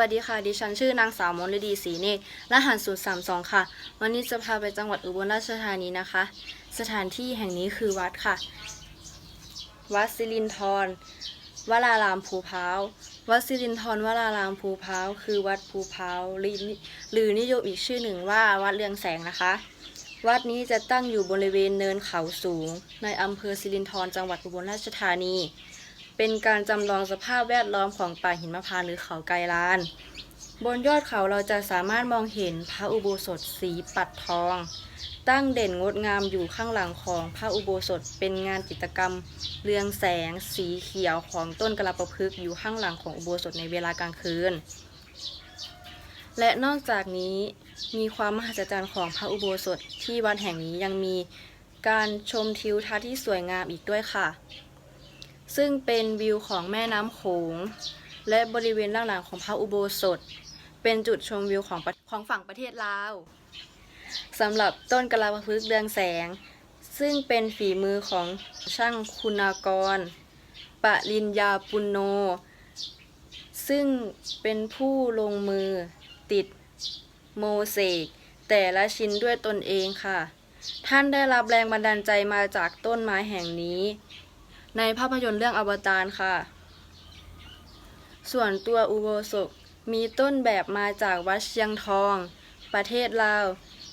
วัสดีค่ะ ดิฉันชื่อนางสาวมนฤดีศรีเนตรรหัสสูตรสามสองค่ะ วันนี้จะพาไปจังหวัดอุบลราชธานีนะคะ สถานที่แห่งนี้คือวัดค่ะ วัดสิรินทรวรารามภูพาวัดสิรินทรวรารามภูพาคือวัดภูพาหรือหรือนิยมอีกชื่อหนึ่งว่าวัดเรืองแสงนะคะ วัดนี้จะตั้งอยู่บริเวณเนินเขาสูง ในอำเภอสิรินธรจังหวัดอุบลราชธานี เป็นการจำลองสภาพแวดล้อมของป่าหินมะพร้าวหรือเขาไกรลาน บนยอดเขาเราจะสามารถมองเห็นพระอุโบสถสีปัดทอง ตั้งเด่นงดงามอยู่ข้างหลังของพระอุโบสถเป็นงานจิตรกรรม เรืองแสงสีเขียวของต้นกระประพฤกอยู่ข้างหลังของอุโบสถในเวลากลางคืน และนอกจากนี้มีความมหัศจรรย์ของพระอุโบสถที่วัดแห่งนี้ยังมีการชมทิวทัศน์ที่สวยงามอีกด้วยค่ะ ซึ่งเป็นวิวของแม่น้ำโขง และบริเวณด้านหลังของพระอุโบสถ เป็นจุดชมวิวของของฝั่งประเทศลาวสำหรับต้นกะลาพฤกษ์เรืองแสง ซึ่งเป็นฝีมือของช่างคุณากร ปริญญาปุณโน ซึ่งเป็นผู้ลงมือติดโมเสกแต่ละชิ้นด้วยตนเองค่ะ ท่านได้รับแรงบันดาลใจมาจากต้นไม้แห่งนี้ ในภาพยนตร์เรื่องอวตารค่ะ ส่วนตัวอุโบสถมีต้นแบบมาจากวัดเชียงทอง ประเทศลาว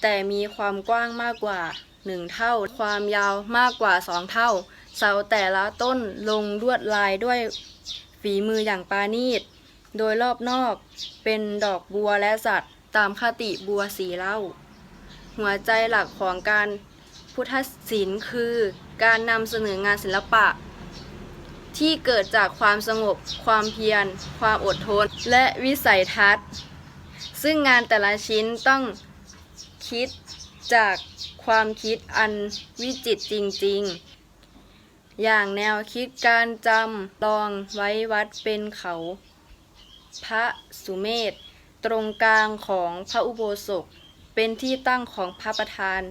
แต่มีความกว้างมากกว่า 1 เท่า ความยาวมากกว่า 2 เท่า เสาแต่ละต้นลงลวดลายด้วยฝีมืออย่างปราณีต โดยรอบนอกเป็นดอกบัวและสัตว์ ตามคติบัวสีเล้าหัวใจหลักของการพุทธศิลป์คือ การนำเสนองานศิลปะ ที่เกิดจากความสงบ ความเพียร ความอดทน และวิสัยทัศน์ ซึ่งงานแต่ละชิ้นต้องคิดจากความคิดอันวิจิตรจริง ๆ อย่างแนวคิดการจำลองไว้วัดเป็นเขา พระสุเมธตรงกลางของพระอุโบสถเป็นที่ตั้งของพระประธาน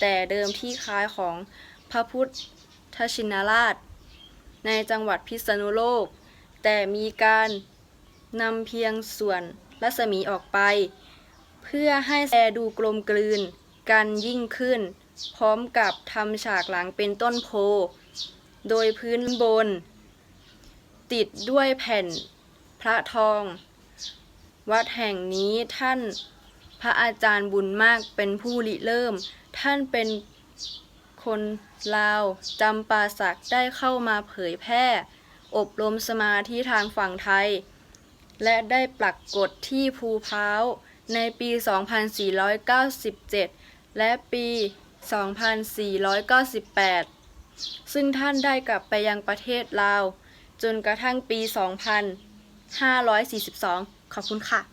แต่เดิมที่คล้ายของพระพุทธชินราช ในจังหวัดพิษณุโลก แต่มีการนำเพียงส่วนรัศมีออกไป เพื่อให้แลดูกลมกลืนกันยิ่งขึ้น พร้อมกับทำฉากหลังเป็นต้นโพ โดยพื้นบน ติดด้วยแผ่นพระทอง วัดแห่งนี้ท่านพระอาจารย์บุญมากเป็นผู้ริเริ่ม ท่านเป็น คนลาวจำปาสักได้เข้ามาเผยแพร่ อบรมสมาธิทางฝั่งไทย และได้ปรากกฏที่ภูพร้าในปี 2497 และปี 2498 ซึ่งท่านได้กลับไปยังประเทศลาว จนกระทั่งปี 2542 ขอบคุณค่ะ